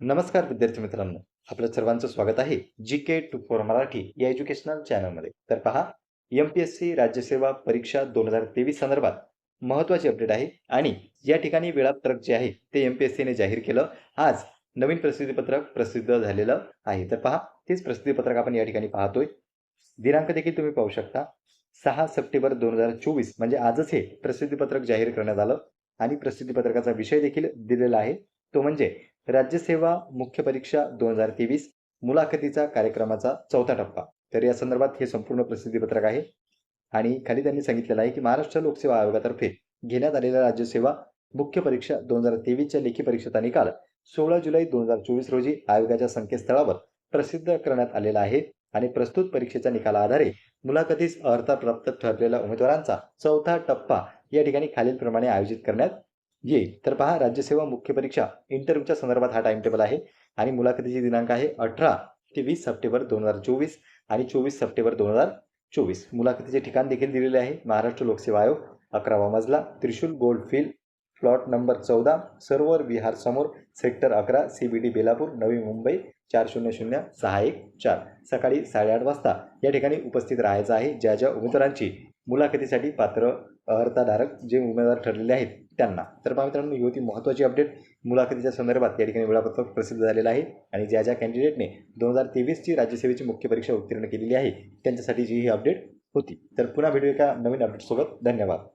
नमस्कार विद्यार्थी मित्रांनो. आपलं सर्वांचं स्वागत आहे G K two four Marathi या एज्युकेशनल चॅनलमध्ये तर पहा एम पी एस सी राज्यसेवा परीक्षा दोन हजार तेवीस संदर्भात महत्वाची अपडेट आहे आणि या ठिकाणी वेळापत्रक जे आहे ते एम पी एस सीने जाहीर केलं. आज नवीन प्रसिद्धीपत्रक प्रसिद्ध झालेलं आहे. तर पहा तेच प्रसिद्धीपत्रक आपण या ठिकाणी पाहतोय. दिनांक देखील तुम्ही पाहू शकता. सहा सप्टेंबर दोन हजार चोवीस म्हणजे आजच हे प्रसिद्धीपत्रक जाहीर करण्यात आलं आणि प्रसिद्धीपत्रकाचा विषय देखील दिलेला आहे. तो म्हणजे राज्यसेवा मुख्य परीक्षा दोन हजार तेवीस मुलाखतीचा कार्यक्रमाचा चौथा टप्पा. तर या संदर्भात हे संपूर्ण प्रसिद्धीपत्रक आहे. आणि खाली त्यांनी सांगितलेलं आहे की महाराष्ट्र लोकसेवा आयोगातर्फे घेण्यात आलेल्या राज्यसेवा मुख्य परीक्षा दोन हजार तेवीसच्या लेखी परीक्षेचा निकाल सोळा जुलै दोन हजार चोवीस रोजी आयोगाच्या संकेतस्थळावर प्रसिद्ध करण्यात आलेला आहे. आणि प्रस्तुत परीक्षेच्या निकाला आधारे मुलाखतीस अर्हता प्राप्त ठरलेल्या उमेदवारांचा चौथा टप्पा या ठिकाणी खालीलप्रमाणे आयोजित करण्यात येईल. तर पहा राज्यसेवा मुख्य परीक्षा इंटरव्ह्यूच्या संदर्भात हा टाइम टेबल आहे आणि मुलाखतीची दिनांक आहे अठरा ते वीस सप्टेंबर दोन हजार चोवीस आणि चोवीस सप्टेंबर दोन हजार चोवीस. मुलाखतीचे ठिकाण देखील दिलेले आहे. महाराष्ट्र लोकसेवा आयोग अकरावा मजला Trishul gold field plot number चौदा सरोवर विहार समोर सेक्टर अकरा C B D Belapur Navi Mumbai चार शून्य शून्य सहा एक चार. सकाळी साडेआठ वाजता या ठिकाणी उपस्थित राहायचं आहे. ज्या ज्या उमेदवारांची मुलाखतीसाठी पात्र अर्हताधारक जे उमेदवार ठरलेले आहेत त्यांना. तर पहा मित्रांनो ही होती महत्त्वाची अपडेट मुलाखतीच्या संदर्भात या ठिकाणी वेळापत्रक प्रसिद्ध झालेलं आहे आणि ज्या ज्या कॅन्डिडेटने दोन हजार तेवीसची राज्यसेवेची मुख्य परीक्षा उत्तीर्ण केलेली आहे त्यांच्यासाठी जी ही अपडेट होती. तर पुन्हा भेटू एका नवीन अपडेटसोबत धन्यवाद.